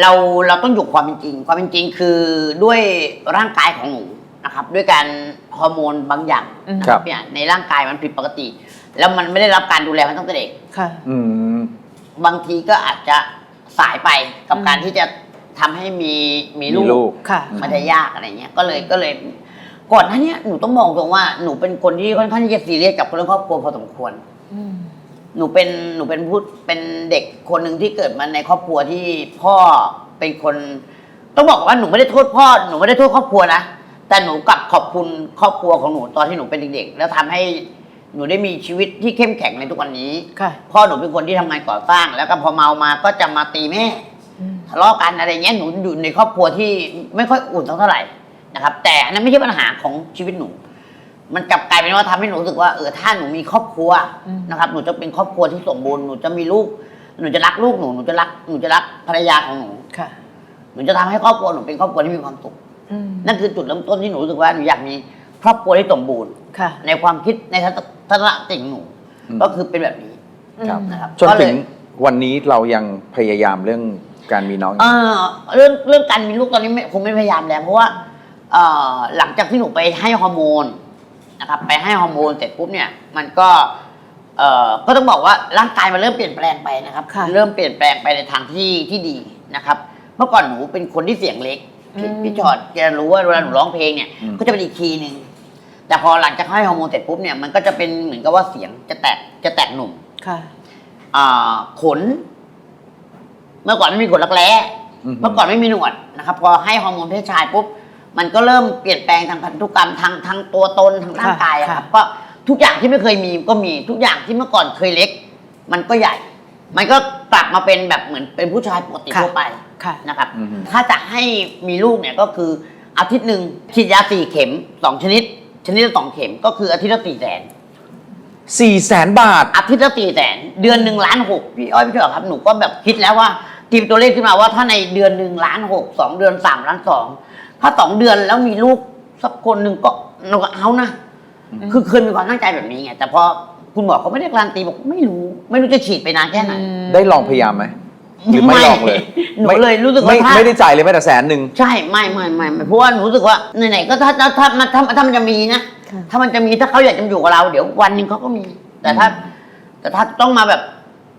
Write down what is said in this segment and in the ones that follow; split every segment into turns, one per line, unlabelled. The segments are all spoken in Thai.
เราเราต้องอยู่กับความเป็นจริง ความเป็นจริงคือด้วยร่างกายของหนูนะครับ ด้วยการฮอร์โมนบางอย่างนะค
ครั
รับบ เนี่ยในร่างกายมันผิดปกติ แล้วมันไม่ได้รับการดูแลมาตั้งแต่เด็ก
ค่ะ
อืม
บางทีก็อาจจะสายไปกับ
อืม
การที่จะทำให้มีมี
มี
ลู
ลู
ก
ก
ค่ะ
มันจะยากอะไรเงี้ย ก็เลยก็เลย ก่อนหน้าเนี้ยหนูต้องมองตรงว่าหนูเป็นคนที่ค่อนข้างที่จะซีเรียสกับเรื่องครอบครัวพอสมควร
อืม
หนูเป็นหนูเป็นผู้เป็นเด็กคนหนึ่งที่เกิดมาในครอบครัวที่พ่อเป็นคน ต้องบอกว่าหนูไม่ได้โทษพ่อหนูไม่ได้โทษครอบครัวนะแต่หนูกลับขอบคุณครอบครัวของหนูตอนที่หนูเป็นเด็กๆแล้วทำให้หนูได้มีชีวิตที่เข้มแข็งในทุกวันนี้
ค่ะ
พ่อหนูเป็นคนที่ทำงานก่อสร้าง แล้วก็พอเมามาก็จะมาตีแม่
อืม
ทะเลาะกันอะไรเงี้ยหนูอยู่ในครอบครัวที่ไม่ค่อยอุ่นเท่าไหร่นะครับ แต่อันนั้นไม่ใช่ปัญหาของชีวิตหนู มันกลับกลายเป็นว่าทำให้หนูรู้สึกว่าเออถ้าหนูมีครอบครัว
อืม
นะครับหนูจะเป็นครอบครัวที่สมบูรณ์หนูจะมีลูกหนูจะรักลูกหนูหนูจะรักหนูจะรักภรรยาของหนู
ค่ะ
หนูจะทำให้ครอบครัวหนูเป็นครอบครัวที่มีความสุข
อืม
นั่นคือจุดเริ่มต้นที่หนูรู้สึกว่าหนูอยากมีครอบครัวที่สมบูรณ์
ค่ะ
ในความคิดในทัศทัศนคติของหนู
อืม
ก็คือเป็นแบบนี้
ครับ
นะครับ
จน
ก็เล
ถึ
ย
งวันนี้เรายังพยายามเรื่องการมีน้อง
เออเรื่องเรื่องการมีลูกตอนนี้ไม่คงไม่พยายามแล้วเพราะว่าเอ่อหลังจากที่หนูไปให้ฮอร์โมน นะครับไปให้ฮอร์โมนเสร็จปุ๊บเนี่ยมันก็เอ่อก็ต้องบอกว่าร่างกายมันเริ่มเปลี่ยนแปลงไปนะครับ
ค่ะ
เริ่มเปลี่ยนแปลงไปในทางที่ที่ดีนะครับ เมื่อก่อนหนูเป็นคนที่เสียงเล็กพี่
อืม
พี่ชอดแกรู้ว่าเวลาหนูร้องเพลงเนี่ย
อืม
ก็จะเป็นอีกคีย์หนึ่งแต่พอหลังจากให้ฮอร์โมนเสร็จปุ๊บเนี่ยมันก็จะเป็นเหมือนกับว่าเสียงจะแตกจะแตกหนุ่ม
ค่ะ
อ่าขน เมื่อก่อนไม่มีขนรักแร้
อือฮึ
เมื่อก่อนไม่มีหนวดนะครับ พอให้ฮอร์โมนเพศชายปุ๊บ มันก็เริ่มเปลี่ยนแปลงทางพันธุกรรมทางทางตัวตนทางร่างกายอะครับก็ทุกอย่างที่ไม่เคยมีก็มีทุกอย่างที่เมื่อก่อนเคยเล็ก มันก็ใหญ่ มันก็กลับมาเป็นแบบเหมือนเป็นผู้ชายปกติทั่วไป
ค่ะ
นะครับ
อือฮึ
ถ้าจะให้มีลูกเนี่ยก็คืออาทิตย์หนึ่งฉีดยาสี่เข็มสองชนิด ชนิดละสองเข็มก็คืออาทิตย์ละสี่แสน
สี่แสนบาท
อาทิตย์ละสี่แสนเดือนหนึ่งล้านหกพี่อ้อยพี่เถอะครับหนูก็แบบคิดแล้วว่า ตีมตัวเลขขึ้นมาว่าถ้าในเดือนหนึ่งล้านหกสองเดือนสามล้านสองถ้าสองเดือนแล้วมีลูกสักคนหนึ่งก็หนูก็เอานะ
อืม
คือเคยมีความตั้งใจแบบนี้ไงแต่พอคุณหมอเขาไม่ได้การันตีบอกไม่รู้ ไม่รู้จะฉีดไปนานแค่ไหน
ได้ลองพยายามไหมหรือไม่ลองเลย
หนู
ไม่
เลยรู้สึกว่า
ไม่
ถ้า
ไม่ได้จ่ายเลยแม้แต่แสนหนึ่ง
ใช่ไม่ไม่ไม่ไม่เพราะว่าหนูรู้สึกว่าไหนๆก็ถ้าถ้าถ้าถ้าถ้าถ้ามันจะมีนะ
ค่ะ
ถ้ามันจะมีถ้าเขาอยากจะมาอยู่กับเรา เดี๋ยววันหนึ่งเขาก็มี แต่ถ้า แต่ถ้าต้องมาแบบ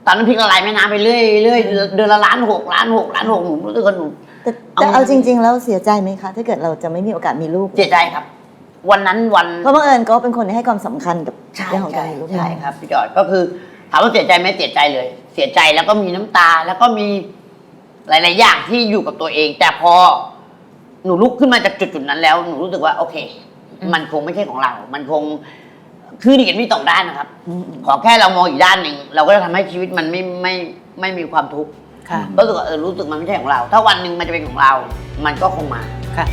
ตอนน้ำพริกละลายแม่น้ำไปเรื่อยเรื่อยเดือนละล้านหกล้านหกล้านหกหนูรู้สึกว่าหนู
แต่
เอา
แต่เอาจริง ๆ แล้วเสียใจไหมคะ ถ้าเกิดเราจะไม่มีโอกาสมีลูก
เสียใจครับ วันนั้นวัน
เพราะบังเอิญก็เป็นคนที่ให้ความสำคัญกับ
ใช่
เรื่องของกา
ใช่
รมีลูก
ใช่ครับพี่จอดก็คือถามว่าเสียใจไหมเสียใจเลย เสียใจแล้วก็มีน้ำตา แล้วก็มีหลาย ๆ อย่างที่อยู่กับตัวเอง แต่พอหนูลุกขึ้นมาจากจุดๆนั้นแล้ว หนูรู้สึกว่า โอเค
อืม
มันคงไม่ใช่ของเรา มันคง คือเหรียญมีสองด้านนะครับ
อืม
ขอแค่เรามองอีกด้านหนึ่งเราก็จะทำให้ชีวิตมันไม่ไม่ไม่มีความทุกข์
ค่ะ
ก็รู้สึกว่าเออรู้สึกมันไม่ใช่ของเรา ถ้าวันหนึ่งมันจะเป็นของเรา มันก็คงมา
ค่ะ